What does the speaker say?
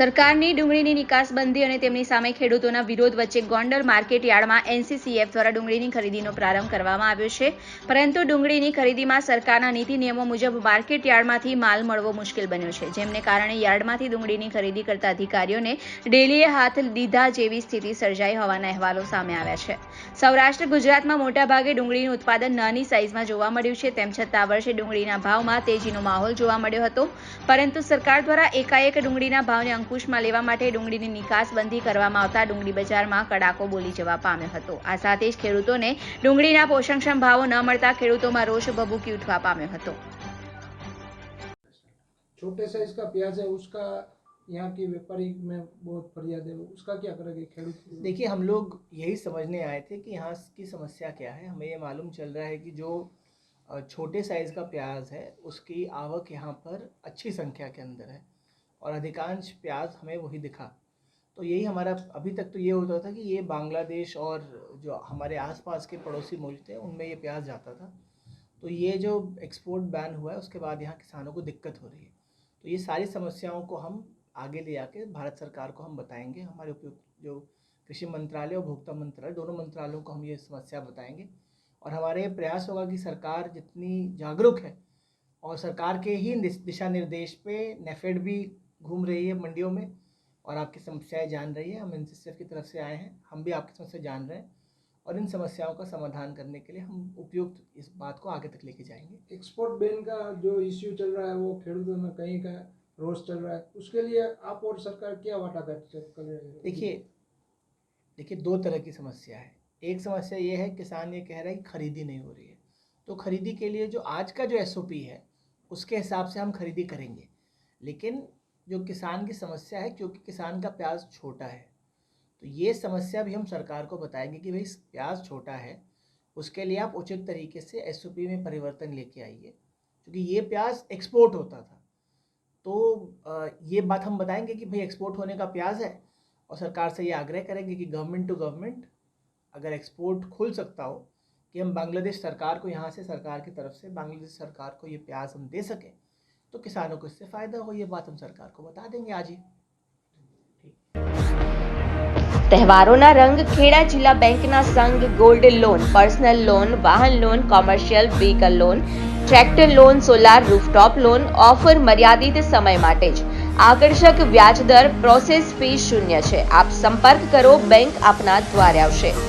સરકારની ડુંગળીની નિકાસબંધી અને તેમની સામે ખેડૂતોના વિરોધ વચ્ચે ગોંડલ માર્કેટ યાર્ડમાં એનસીસીએફ દ્વારા ડુંગળીની ખરીદીનો પ્રારંભ કરવામાં આવ્યો છે. પરંતુ ડુંગળીની ખરીદીમાં સરકારના નીતિ નિયમો મુજબ માર્કેટ યાર્ડમાંથી માલ મળવો મુશ્કેલ બન્યો છે, જેમને કારણે યાર્ડમાંથી ડુંગળીની ખરીદી કરતા અધિકારીઓને ડેલીએ હાથ લીધા જેવી સ્થિતિ સર્જાઈ હોવાના અહેવાલો સામે આવ્યા છે. સૌરાષ્ટ્ર, ગુજરાતમાં મોટાભાગે ડુંગળીનું ઉત્પાદન નાની સાઇઝમાં જોવા મળ્યું છે, તેમ છતાં આ વર્ષે ડુંગળીના ભાવમાં તેજીનો માહોલ જોવા મળ્યો હતો. પરંતુ સરકાર દ્વારા એકાએક ડુંગળીના ભાવને અંકુશમાં લેવા માટે ડુંગળીની નિકાસબંધી કરવામાં આવતા ડુંગળી બજારમાં કડાકો બોલી જવા પામ્યો હતો આ સાથે જ ખેડૂતોને ડુંગળીના પોષણક્ષમ ભાવો ન મળતા ખેડૂતોમાં રોષ ભભૂકી ઉઠવા પામ્યો હતો छोटे साइज का प्याज है उसका यहाँ की व्यापारी में बहुत फरियाद है उसका क्या करेंगे खेडूत देखिए हम लोग यही समझने आए थे कि यहाँ की समस्या क्या है हमें ये मालूम चल रहा है कि जो अ, छोटे साइज़ का प्याज है उसकी आवक यहाँ पर अच्छी संख्या के अंदर है और अधिकांश प्याज हमें वही दिखा। तो यही हमारा, अभी तक तो ये होता था कि ये बांग्लादेश और जो हमारे आसपास के पड़ोसी मुल्क थे, उनमें ये प्याज जाता था। तो ये जो एक्सपोर्ट बैन हुआ है, उसके बाद यहाँ किसानों को दिक्कत हो रही है। तो ये सारी समस्याओं को हम आगे ले जाके भारत सरकार को हम बताएँगे। हमारे उपयुक्त जो कृषि मंत्रालय और भोक्ता मंत्रालय, दोनों मंत्रालयों को हम ये समस्या बताएँगे। और हमारे प्रयास होगा कि सरकार जितनी जागरूक है, और सरकार के ही दिशा निर्देश पे नेफेड भी घूम रही है मंडियों में और आपकी समस्याएँ जान रही है। हम एन की तरफ़ से आए हैं। हम भी आपकी समस्या जान रहे हैं और इन समस्याओं का समाधान करने के लिए हम उपयुक्त इस बात को आगे तक लेके जाएँगे। एक्सपोर्ट बैन का जो इश्यू चल रहा है वो खेडूतों में कहीं का रोज चल रहा है उसके लिए आप और सरकार क्या वाटाघाट कर रहे हैं? देखिए देखिए दो तरह की समस्या है। एक समस्या ये है किसान ये कह रहा है कि खरीदी नहीं हो रही है। तो खरीदी के लिए जो आज का जो एसओपी है उसके हिसाब से हम खरीदी करेंगे। लेकिन जो किसान की समस्या है, क्योंकि किसान का प्याज छोटा है। तो ये समस्या भी हम सरकार को बताएँगे कि भाई प्याज छोटा है, उसके लिए आप उचित तरीके से एस में परिवर्तन लेके आइए। क्योंकि ये प्याज एक्सपोर्ट होता था। तो ये बात हम बताएँगे कि भाई एक्सपोर्ट होने का प्याज है और सरकार से ये आग्रह करेंगे कि गवर्नमेंट टू गवर्नमेंट अगर एक्सपोर्ट खुल सकता हो कि हम बांग्लादेश सरकार को, यहाँ से सरकार की तरफ़ से बांग्लादेश सरकार को ये प्याज हम दे सकें। तो किसानों को इससे फ़ायदा हो ये बात हम सरकार को बता देंगे आज ही તહેવારોના રંગ ખેડા જિલ્લા બેંકના સંઘ ગોલ્ડ લોન પર્સનલ લોન વાહન loan commercial vehicle loan tractor loan solar rooftop loan offer મર્યાદિત સમય માટે જ આકર્ષક વ્યાજદર પ્રોસેસ ફી શૂન્ય છે આપ સંપર્ક કરો બેંક આપના દ્વારે આવશે